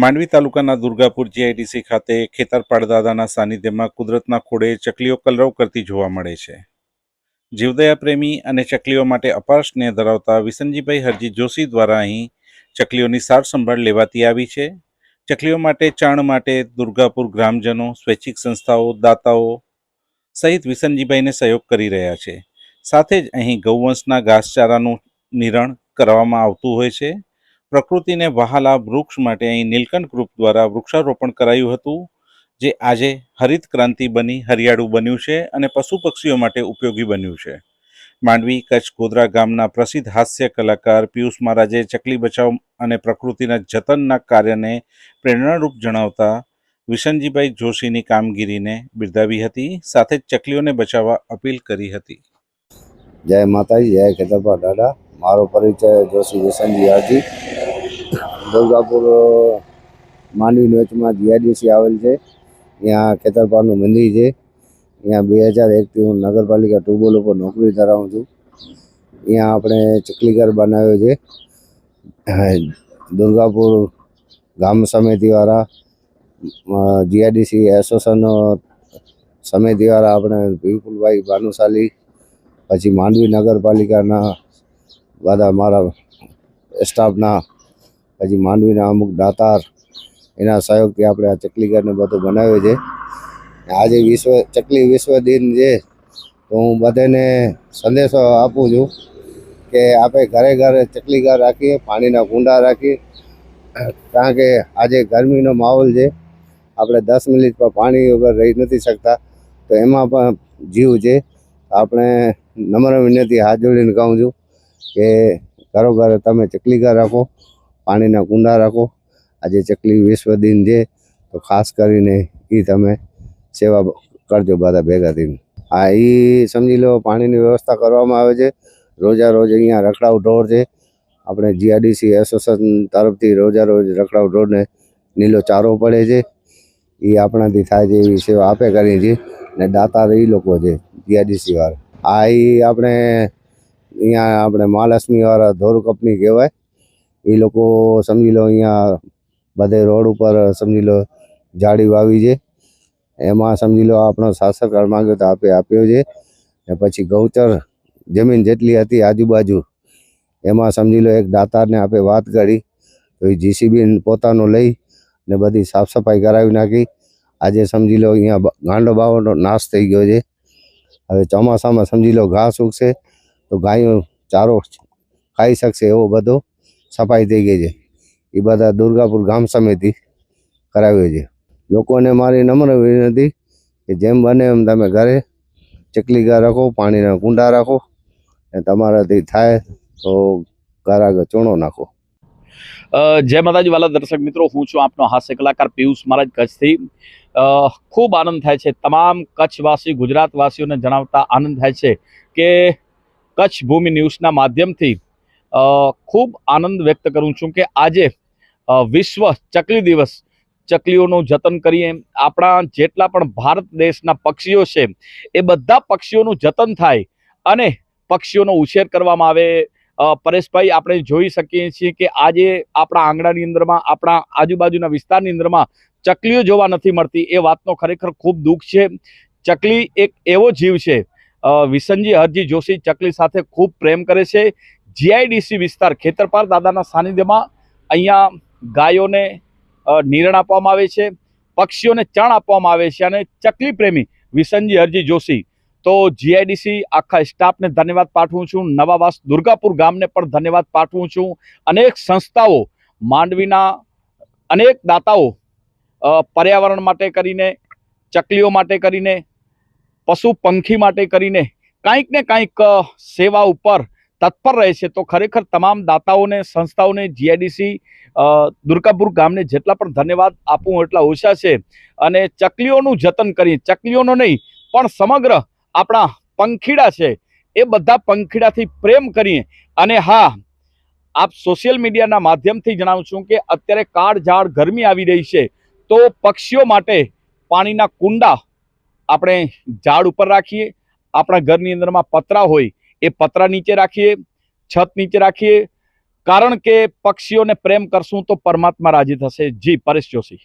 માંડવી તાલુકાના દુર્ગાપુર જીઆઈડીસી ખાતે ખેતરપાડ દાદાના સાનિધ્યમાં કુદરતના ખોડે ચકલીઓ કલરવ કરતી જોવા મળે છે. જીવદયા પ્રેમી અને ચકલીઓ માટે અપાર સ્નેહ ધરાવતા વિસનજીભાઈ હરજી જોશી દ્વારા અહીં ચકલીઓની સાર સંભાળ લેવાતી આવી છે. ચકલીઓ માટે ચાણ માટે દુર્ગાપુર ગ્રામજનો, સ્વૈચ્છિક સંસ્થાઓ, દાતાઓ સહિત વિસનજીભાઈને સહયોગ કરી રહ્યા છે. સાથે જ અહીં ગૌવંશના ઘાસચારાનું નિરણ કરવામાં આવતું હોય છે. પ્રકૃતિને વહાલા વૃક્ષ માટે અહીં નીલકંઠ ગ્રુપ દ્વારા વૃક્ષારોપણ કરાયું હતું, જે આજે હરિત ક્રાંતિ બની, હરિયાળું બન્યું છે અને પશુ પક્ષીઓ માટે ઉપયોગી બન્યું છે. માંડવી, કચ્છ, ગોધરા ગામના પ્રસિદ્ધ હાસ્ય કલાકાર પિયુષ મહારાજે ચકલી બચાવ અને પ્રકૃતિના જતનના કાર્યને પ્રેરણારૂપ જણાવતા વિશનજીભાઈ જોશીની કામગીરીને બિરદાવી હતી, સાથે જ ચકલીઓને બચાવવા અપીલ કરી હતી. જય માતાજી, જય ખેતરભા દાદા. મારો પરિચય જોશી વિશનજી હાજી. દુર્ગાપુર માંડવી વચમાં જીઆઈડીસી આવેલ છે. ત્યાં ખેતરપાળનું મંદિર છે. ત્યાં બે હજાર એકથી હું નગરપાલિકા ટુબોલ ઉપર નોકરી ધરાવું છું. ત્યાં આપણે ચકલીઘર બનાવ્યો છે. દુર્ગાપુર ગામ સમિતિવાળા જીઆઈડીસી એસોસિએશન સમિતિવાળા આપણે વિપુલભાઈ ભાનુશાલી, પછી માંડવી નગરપાલિકાના બધા મારા સ્ટાફના પછી માંડવીના અમુક દાતાર, એના સહયોગથી આપણે આ ચકલીઘરને બધું બનાવ્યું છે. આજે વિશ્વ, ચકલી વિશ્વ દિન છે, તો હું બધાને સંદેશો આપું છું કે આપણે ઘરે ઘરે ચકલીઘર રાખીએ, પાણીના કુંડા રાખીએ. કારણ કે આજે ગરમીનો માહોલ છે, આપણે દસ મિનિટ પર પાણી વગર રહી નથી શકતા. તો એમાં પણ જીવ છે. આપણે નમ્ર વિનંતી હાથ જોડીને કહું છું કે ઘરો ઘરે તમે ચકલીઘર રાખો. પાણીના કુંડા રાખો. આજે ચકલી વિશ્વ દિન છે, તો ખાસ કરીને એ તમે સેવા કરજો બધા ભેગા થઈને. હા, એ સમજી લો, પાણીની વ્યવસ્થા કરવામાં આવે છે. રોજા રોજ અહીંયા રખડાવ ઢોર છે. આપણે જીઆરડીસી એસોસિએશન તરફથી રોજા રોજ રખડાવ ઢોરને નીલો ચારો પડે છે. એ આપણાથી થાય છે, એવી સેવા આપે કરીએ છીએ. ને દાતાર એ લોકો છે, જીઆરડીસી વાળા. આ એ આપણે અહીંયા આપણે મહાલક્ષ્મી વાળા ધોર કંપની કહેવાય. એ લોકો સમજી લો અહીંયા બધે રોડ ઉપર સમજી લો જાળી વાવી છે. એમાં સમજી લો આપણો શાસકર માંગ્યો તો આપે આપ્યો છે. ને પછી ગૌચર જમીન જેટલી હતી આજુબાજુ, એમાં સમજી લો એક દાતારને આપે વાત કરી. તો એ જીસીબી પોતાનો લઈ ને બધી સાફ સફાઈ કરાવી નાખી. આજે સમજી લો અહીંયા ગાંડો બાવનો નાશ થઈ ગયો છે. હવે ચોમાસામાં સમજી લો ઘાસ ઉગશે તો ગાયો ચારો ખાઈ શકશે એવો બધો સફાઈ થઈ ગઈ છે. એ બધા દુર્ગાપુર ગામ સમિતિ કરાવ્યો છે. લોકોને મારી નમ્ર વિનંતી કે જેમ બને એમ તમે ઘરે ચકલી ઘર રાખો, પાણીના કુંડા રાખો, ને તમારાથી થાય તો ઘર ચૂણો નાખો. જય માતાજી વાલા દર્શક મિત્રો, હું છું આપનો હાસ્ય કલાકાર પિયુષ મહારાજ કચ્છથી. ખૂબ આનંદ થાય છે. તમામ કચ્છવાસી, ગુજરાતવાસીઓને જણાવતા આનંદ થાય છે કે કચ્છ ભૂમિ ન્યૂઝના માધ્યમથી ખૂબ આનંદ વ્યક્ત કરું છું કે આજે વિશ્વ ચકલી દિવસ ચકલીઓનું જતન કરીએ. આપણા જેટલા પણ ભારત દેશના પક્ષીઓ છે, એ બધા પક્ષીઓનું જતન થાય અને પક્ષીઓનો ઉછેર કરવામાં આવે. પરેશભાઈ, આપણે જોઈ શકીએ છીએ કે આજે આપણા આંગણાની અંદરમાં, આપણા આજુબાજુના વિસ્તારની અંદરમાં ચકલીઓ જોવા નથી મળતી. એ વાતનો ખરેખર ખૂબ દુઃખ છે. ચકલી એક એવો જીવ છે. વિસનજી હરજી જોશી ચકલી સાથે ખૂબ પ્રેમ કરે છે. જીઆઈડીસી વિસ્તાર ખેતરપાર દાદાના સાનિધ્યમાં અહીંયા ગાયોને નિરણ આપવામાં આવે છે, પક્ષીઓને ચણ આપવામાં આવે છે અને ચકલી પ્રેમી વિસનજી હરજી જોશી. તો જીઆઈડીસી આખા સ્ટાફને ધન્યવાદ પાઠવું છું. નવાવાસ દુર્ગાપુર ગામને પણ ધન્યવાદ પાઠવું છું. અનેક સંસ્થાઓ માંડવીના અનેક દાતાઓ પર્યાવરણ માટે કરીને, ચકલીઓ માટે કરીને, પશુ પંખી માટે કરીને, કાંઈક ને કાંઈક સેવા ઉપર તત્પર રહે છે, તો ખરેખર તમામ દાતાઓને, સંસ્થાઓને જીઆઈડીસી દુર્ગાપુર ગામને જેટલા પણ ધન્યવાદ આપવું એટલા ઓછા છે. અને ચકલીઓનું જતન કરી ચકલીઓનો નહીં, પણ સમગ્ર આપણા પંખીડા છે, એ બધા પંખીડાથી પ્રેમ કરીએ. અને હા, આપ સોશિયલ મીડિયાના માધ્યમથી જણાવું છું કે અત્યારે કાળઝાળ ગરમી આવી રહી છે, તો પક્ષીઓ માટે પાણીના કુંડા આપણે ઝાડ ઉપર રાખીએ. આપણા ઘરની અંદરમાં પતરા હોય એ પતરા નીચે રાખીએ, છત નીચે રાખીએ. કારણ કે પક્ષીઓને પ્રેમ કરશું તો પરમાત્મા રાજી થશે. જી, પરેશ જોશી.